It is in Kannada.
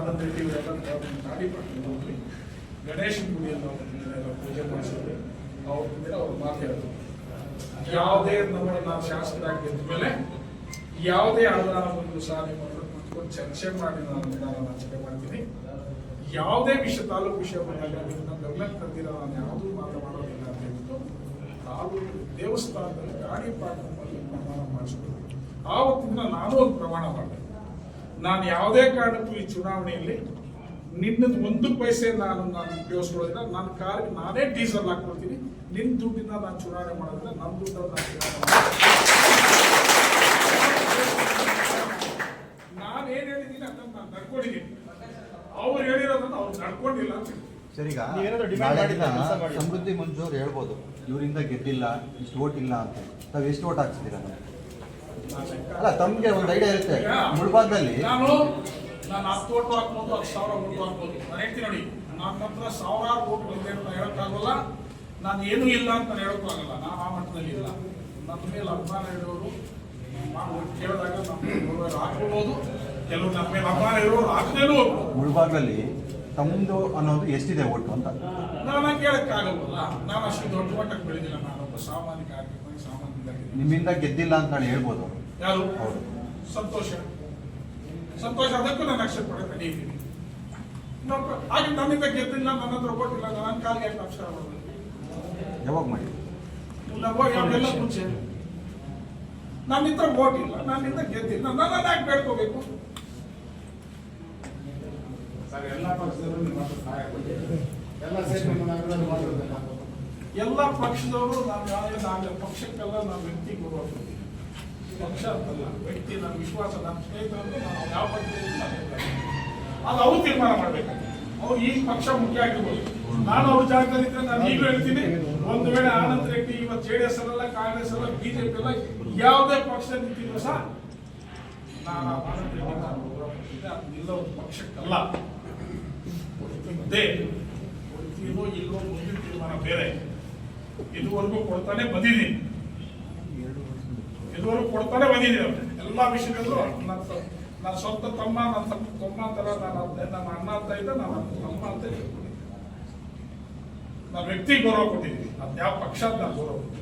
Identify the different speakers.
Speaker 1: ರೆಡ್ಡಿ ಇವರೆಲ್ಲ ಗಾಡಿ ಹೋಗಿ ಗಣೇಶನ ಗುಡಿಯಲ್ಲಿ ನಾವು ಪೂಜೆ ಮಾಡಿಸಿದ್ವಿ ಅವ್ರ ಅವ್ರು ಮಾತಾಡೋದು ಯಾವುದೇ ನಮ್ಮ ನಾವು ಶಾಸಕರಾಗಿ ಮೇಲೆ ಯಾವುದೇ ಅನುದಾನ ಬಂದು ಸಹ ನಿಮ್ಮ ಕುತ್ಕೊಂಡು ಚರ್ಚೆ ಮಾಡಿ ನಾನು ಅನುದಾನ ಹಂಚಿಕೆ ಮಾಡ್ತೀನಿ. ಯಾವುದೇ ವಿಷಯ ತಾಲೂಕು ವಿಷಯ ಬಂದಾಗ ನಮ್ಮ ಗಮನಕ್ಕೆ ತಂದಿರೋ ನಾನು ಯಾವುದೂ ಮಾತನಾಡೋದಿಲ್ಲ ಅಂತ ಹೇಳ್ಬಿಟ್ಟು ತಾಲೂಕು ದೇವಸ್ಥಾನದಲ್ಲಿ ಗಾಡಿ ಪಾಠ ಪ್ರಮಾಣ ಆ ಆವತ್ತಿಂದ ನಾನು ಒಂದು ಪ್ರಮಾಣ ಮಾಡಿದೆ ನಾನು ಯಾವುದೇ ಕಾರಣಕ್ಕೂ ಈ ಚುನಾವಣೆಯಲ್ಲಿ ನಿನ್ನದು ಒಂದು ಪೈಸೆ ನಾನು ನಾನು ಉಪಯೋಗಿಸ್ಕೊಳ್ಳೋದಿಲ್ಲ. ನನ್ನ ಕಾರಿಗೆ ನಾನೇ ಡೀಸೆಲ್ ಹಾಕ್ಕೊಳ್ತೀನಿ ನಿನ್ನ ದುಡ್ಡಿಂದ ನಾನು ಚುನಾವಣೆ ಮಾಡೋದಿಲ್ಲ. ನನ್ನ ದುಡ್ಡನ್ನು ನಾನು ಚುನಾವಣೆ ನಾನು ಏನು ಹೇಳಿದ್ದೀನಿ ಅದನ್ನು ನಾನು ನಡ್ಕೊಂಡಿದ್ದೀನಿ. ಅವ್ರು ಹೇಳಿರೋದನ್ನು ಅವ್ರು ನಡ್ಕೊಂಡಿಲ್ಲ ಅಂತ ಹೇಳ್ತೀನಿ.
Speaker 2: ಸರ್ ಈಗ
Speaker 3: ನೀವೇನಾದ್ರೂ demand
Speaker 2: ನಾಳೆ
Speaker 3: ಮಾಡಿದ್ರೆ
Speaker 2: ದಿನ
Speaker 3: ಕೆಲಸ ಮಾಡಿ.
Speaker 2: ಸಮೃದ್ಧಿ ಮಂಜೂರು ಹೇಳ್ಬೋದು. ಇವರಿಂದ ಗೆದ್ದಿಲ್ಲ ಇಷ್ಟು ಓಟ್ ಇಲ್ಲ ಅಂತ ತಾವು ಎಷ್ಟು ಓಟ್ ಹಾಕ್ಸಿದ್ದೀರಾ?
Speaker 1: ನಾನು
Speaker 2: ಅಲ್ಲ ತಮಗೆ ಒಂದು ಐಡಿಯಾ ಇರುತ್ತೆ. ಮುಳ್ಬಾಗ್ದಲ್ಲಿ
Speaker 1: ನಾನು ನಾನು ಹತ್ತು ಓಟು ಹಾಕ್ಬೋದು ಹತ್ತು ಸಾವಿರ ಓಟು ಹಾಕ್ಬೋದು. ನಾನು ಹೇಳ್ತೀನಿ ನೋಡಿ ನನ್ನ ಹತ್ರ ಸಾವಿರಾರು ಓಟು ಬಂದೆ ಅಂತ ಹೇಳೋಕ್ಕಾಗಲ್ಲ ನಾನು ಏನೂ ಇಲ್ಲ ಅಂತ ನಾನು ಹೇಳೋಕ್ಕಾಗಲ್ಲ ನಾನು ಆ ಮಟ್ಟದಲ್ಲಿ ಇಲ್ಲ. ನನ್ನ ಮೇಲೆ ಅಭಿಮಾನ ಇರೋರು ನಾನು ಕೇಳಿದಾಗ ನಮ್ಮ ಹಾಕ್ಬೋದು. ಕೆಲವು ನಮ್ಮ ಮೇಲೆ ಅಭಿಮಾನ ಇರೋರು ಹಾಕದೇನೂ
Speaker 2: ಮುಳ್ಬಾಗ್ಲಲ್ಲಿ ತಮ್ಮದು ಅನ್ನೋದು ಎಷ್ಟಿದೆ ಒಟ್ಟು ಅಂತ?
Speaker 1: ನಾನು ಕೇಳಕ್ಕಾಗಲ್ವಲ್ಲ ನಾನು ಅಷ್ಟು ದೊಡ್ಡ ಮಟ್ಟಕ್ಕೆ ಬೆಳೆದಿಲ್ಲ. ನಾನು ಸಾಮಾನ್ಯ ಆರ್ಥಿಕವಾಗಿ ಸಾಮಾನ್ಯ
Speaker 2: ನಿಮ್ಮಿಂದ ಗೆದ್ದಿಲ್ಲ ಅಂತ ನಾನು ಹೇಳ್ಬೋದು.
Speaker 1: ಯಾರು?
Speaker 2: ಹೌದು.
Speaker 1: ಸಂತೋಷ. ಸಂತೋಷ ಅದಕ್ಕೂ ನಾನು ಅಕ್ಷರ ಪಡೆ ತಡೀತೀನಿ ಹಾಗೆ ನನ್ನಿಂದ ಗೆದ್ದಿಲ್ಲ ನನ್ನ ಹತ್ರ ಕೊಟ್ಟಿಲ್ಲ ನನ್ನ ಕಾಲಿಗೆ ಎಷ್ಟು ಅಕ್ಷರ ಮಾಡಬೇಕು
Speaker 2: ಯಾವಾಗ ಮಾಡಿ?
Speaker 1: ಅವರೆಲ್ಲ ಮುಂಚೆ. ನನ್ನಿಂದ ಹತ್ರ ಇಲ್ಲ ನನ್ನಿಂದ ಗೆದ್ದಿಲ್ಲ. ನನ್ನ ಯಾಕೆ ಬೇಡ್ಕೋಬೇಕು?
Speaker 4: ಎಲ್ಲ ಪಕ್ಷದವರು ಸಹಾಯ. ಎಲ್ಲ ಸೇರಿ.
Speaker 1: ಎಲ್ಲ ಪಕ್ಷದವರು ನಾವು ಯಾವುದೇ ನಾವೇ ಪಕ್ಷಕ್ಕೆಲ್ಲ ನಾವು ವ್ಯಕ್ತಿ ಕೊಡ್ತೀವಿ ಪಕ್ಷ ಅಂತಲ್ಲ, ವ್ಯಕ್ತಿ ನಮ್ಮ ವಿಶ್ವಾಸ, ನಮ್ಮ ಸ್ನೇಹಿತರನ್ನು ನಾವು ಯಾವ ಹೇಳ್ತೇನೆ. ಅದು ಅವ್ರು ತೀರ್ಮಾನ ಮಾಡ್ಬೇಕಾಗ್ತದೆ ಅವ್ರು ಈ ಪಕ್ಷ ಮುಖ್ಯ ಆಗಿರ್ಬೋದು ನಾನು ಅವ್ರ ಜಾಗದಲ್ಲಿ ಇದ್ರೆ ನಾನು ಈಗ ಹೇಳ್ತೀನಿ, ಒಂದು ವೇಳೆ ಆನಂದ್ ರೆಡ್ಡಿ ಇವತ್ತು ಜೆ ಡಿ ಎಸ್ ಅಲ್ಲ, ಕಾಂಗ್ರೆಸ್ ಅಲ್ಲ ಬಿಜೆಪಿ ಅಲ್ಲ, ಯಾವುದೇ ಪಕ್ಷದಲ್ಲಿ ನಿಂತಿದ್ರು ಸಹ ನಾನು ಕೊಡ್ತಿದ್ದೆ ನಿಲ್ಲೋ ಪಕ್ಷಕ್ಕಲ್ಲ ಇದ್ದೇ ಕೊಡ್ತೀನೋ ಇಲ್ಲೋ ಮುಂದಿನ ತೀರ್ಮಾನ ಬೇರೆ. ಇದುವರೆಗೂ ಕೊಡ್ತಾನೆ ಬಂದಿದ್ದೀನಿ. ಇದುವರೆಗೂ ಕೊಡ್ತಾನೆ ಬಂದಿದ್ದೀನಿ ಎಲ್ಲ ವಿಷಯದಲ್ಲೂ ನನ್ನ ನನ್ನ ಸ್ವಂತ ತಮ್ಮ, ನನ್ನ ತಮ್ಮ ತರ ನಾನು ನನ್ನ ಅಣ್ಣ ಅಂತ ಇದ್ದ ನಾನು ತಮ್ಮ ಅಂತ ಹೇಳ್ಕೊಂಡಿದ್ದೀನಿ ನಾನು ವ್ಯಕ್ತಿ ಗೌರವ ಕೊಟ್ಟಿದ್ದೀನಿ. ಅದು ಯಾವ ಪಕ್ಷ ನಾನು ಗೌರವ ಕೊಟ್ಟಿದ್ದೀನಿ.